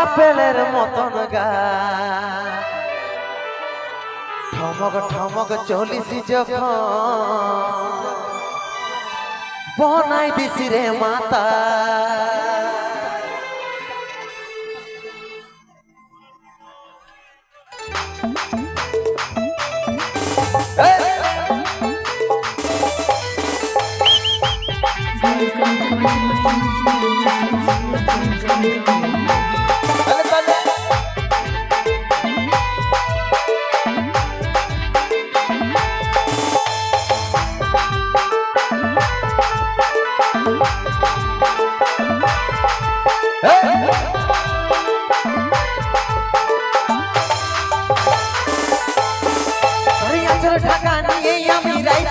আপেলের মতন গা। ঠমক ঠমক চলিস যখন। বনাই দিছি রে মাতা। আচল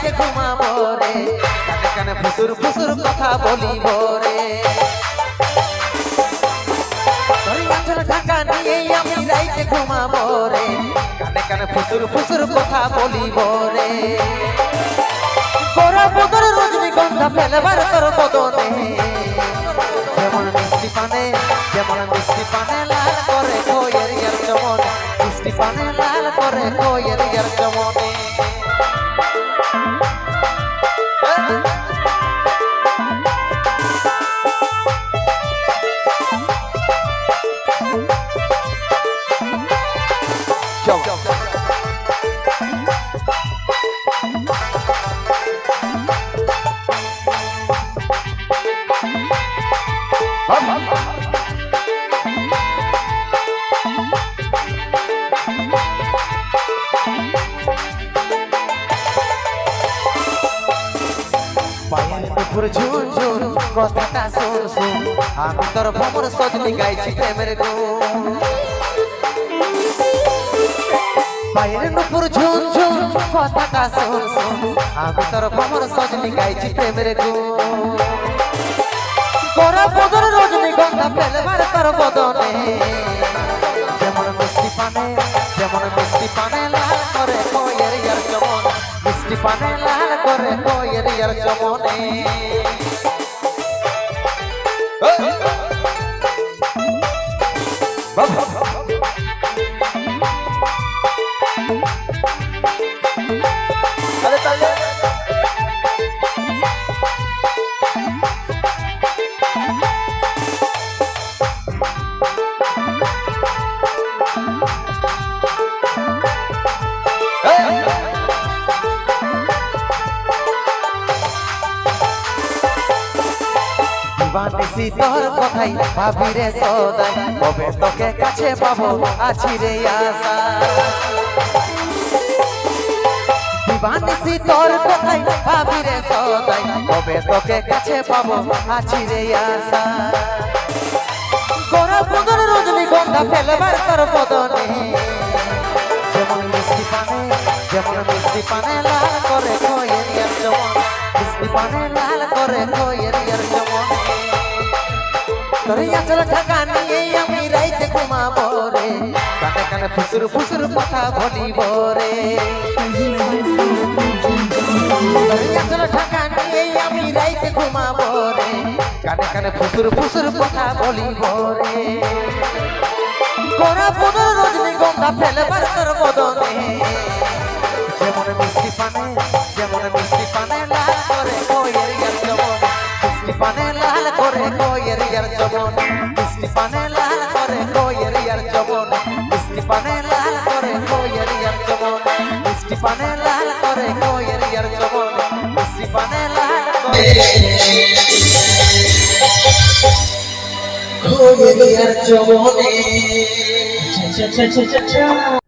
রাইতে ঘুমাবো রে। কানে কানে ফুসুর ফুসুর কথা বলিব রে। ঢাকা নিয়ে আমি ঘুমাবো রে। কানে কানে ফুসুর ফুসুর কথা বলিব রে। গোরা ফেলবার তোর বদনে। উপর ঝুল ঝুল কথাটা শুন শুন। আমি তোর ভ্রমর সজনি গাইছি প্রেমের গুণ। পায়ের উপর ঝুল ঝুল কথাটা শুন শুন। আমি তোর ভ্রমর সজনি গাইছি প্রেমের গুণ। করা বদন রজনী গন্ধা ফেলবার তোর বদনে। যেমন মিষ্টি পানে, যেমন মিষ্টি পানে লাল করে কোয়ের ইয়ার চমন। মিষ্টি পানে লাল করে কোয়ের ইয়ার চমনে দিবানিসি তোর কথাই ভাবি রে সদাই। কবে তোকে কাছে পাবো আছি রে আশা। দিবানিসি তোর কথাই ভাবি রে সদাই। কবে তোকে কাছে পাবো আছি রে আশা। গোরা বদন রজনী গন্ধা ফেলবার তোর বদনে। যেমন মিষ্টি পানে, যেমন মিষ্টি পানে লাল করে কোয়ের ইয়ার যেমন। মিষ্টি পানে লাল করে কোয়ের ইয়ার যেমন। তোর আচল ঢাকা নিয়ে আমি রাইতে ঘুমাবো রে। কানে কানে ফুসুর ফুসুর কথা বলিব রে। তোর আচল ঢাকা নিয়ে আমি রাইতে ঘুমাবো রে। কানে কানে ফুসুর ফুসুর কথা বলিব রে। বদন রজনী গন্ধা ফেলবার তোর বদনে। যেমন মিষ্টি পানে লাল করে কোয়ের ইয়ার যেমন মিষ্টি পানে লাল করে কোয়ের ইয়ার যেমন মিষ্টি পানে লাল করে কোয়ের ইয়ার যেমন মিষ্টি পানে লাল করে কোয়েলিয়ার চমনে চা চা চা চা চা